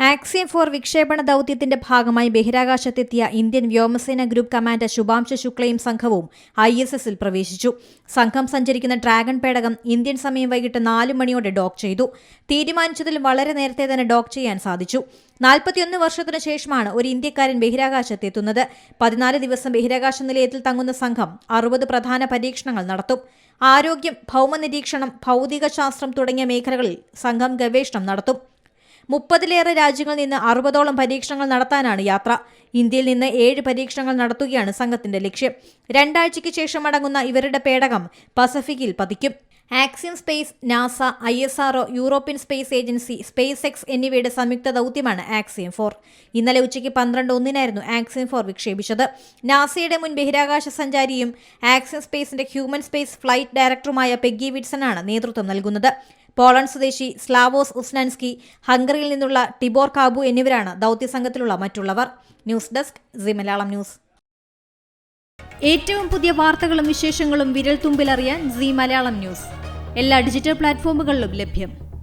Axiom four വിക്ഷേപണ ദൌത്യത്തിന്റെ ഭാഗമായി ബഹിരാകാശത്തെത്തിയ ഇന്ത്യൻ വ്യോമസേന ഗ്രൂപ്പ് കമാൻഡർ ശുഭാംശ ശുക്ലയും സംഘവും ഐ എസ് എസിൽ പ്രവേശിച്ചു. സംഘം സഞ്ചരിക്കുന്ന ഡ്രാഗൺ പേടകം ഇന്ത്യൻ സമയം വൈകിട്ട് നാല് മണിയോടെ ഡോക്ക് ചെയ്തു. തീരുമാനിച്ചതിൽ വളരെ നേരത്തെ തന്നെ ഡോക്ക് ചെയ്യാൻ സാധിച്ചു. നാൽപ്പത്തിയൊന്ന് വർഷത്തിനു ശേഷമാണ് ഒരു ഇന്ത്യക്കാരൻ ബഹിരാകാശത്തെത്തുന്നത്. പതിനാല് ദിവസം ബഹിരാകാശ നിലയത്തിൽ തങ്ങുന്ന സംഘം അറുപത് പ്രധാന പരീക്ഷണങ്ങൾ നടത്തും. ആരോഗ്യം ഭൗമനിരീക്ഷണം ഭൗതികശാസ്ത്രം തുടങ്ങിയ മേഖലകളിൽ സംഘം ഗവേഷണം നടത്തും. മുപ്പതിലേറെ രാജ്യങ്ങളിൽ നിന്ന് അറുപതോളം പരീക്ഷണങ്ങൾ നടത്താനാണ് യാത്ര. ഇന്ത്യയിൽ നിന്ന് ഏഴ് പരീക്ഷണങ്ങൾ നടത്തുകയാണ് സംഘത്തിന്റെ ലക്ഷ്യം. രണ്ടാഴ്ചയ്ക്ക് ശേഷം അടങ്ങുന്ന ഇവരുടെ പേടകം പസഫിക്കിൽ പതിക്കും. Axiom space NASA ISRO European space agency SpaceX എന്നിവയുടെ സംയുക്ത ദൗത്യമാണ് ആക്സിയം ഫോർ. ഇന്നലെ ഉച്ചയ്ക്ക് പന്ത്രണ്ട് ഒന്നിനായിരുന്നു ആക്സിയം ഫോർ വിക്ഷേപിച്ചത്. നാസയുടെ മുൻ ബഹിരാകാശ സഞ്ചാരിയും ആക്സിയം സ്പേസിന്റെ ഹ്യൂമൻ സ്പേസ് ഫ്ലൈറ്റ് ഡയറക്ടറുമായ പെഗ്ഗി വിറ്റ്സനാണ് നേതൃത്വം നൽകുന്നത്. പോളണ്ട് സ്വദേശി സ്ലാവോസ് ഉസ്നാൻസ്കി ഹംഗറിയിൽ നിന്നുള്ള ടിബോർ കാബു എന്നിവരാണ് ദൗത്യസംഘത്തിലുള്ള മറ്റുള്ളവർ. News desk C Malayalam news. ഏറ്റവും പുതിയ വാർത്തകളും വിശേഷങ്ങളും വിരൽ തുമ്പിലറിയാൻ സി മലയാളം ന്യൂസ്. എല്ലാ ഡിജിറ്റൽ പ്ലാറ്റ്ഫോമുകളിലും ലഭ്യം.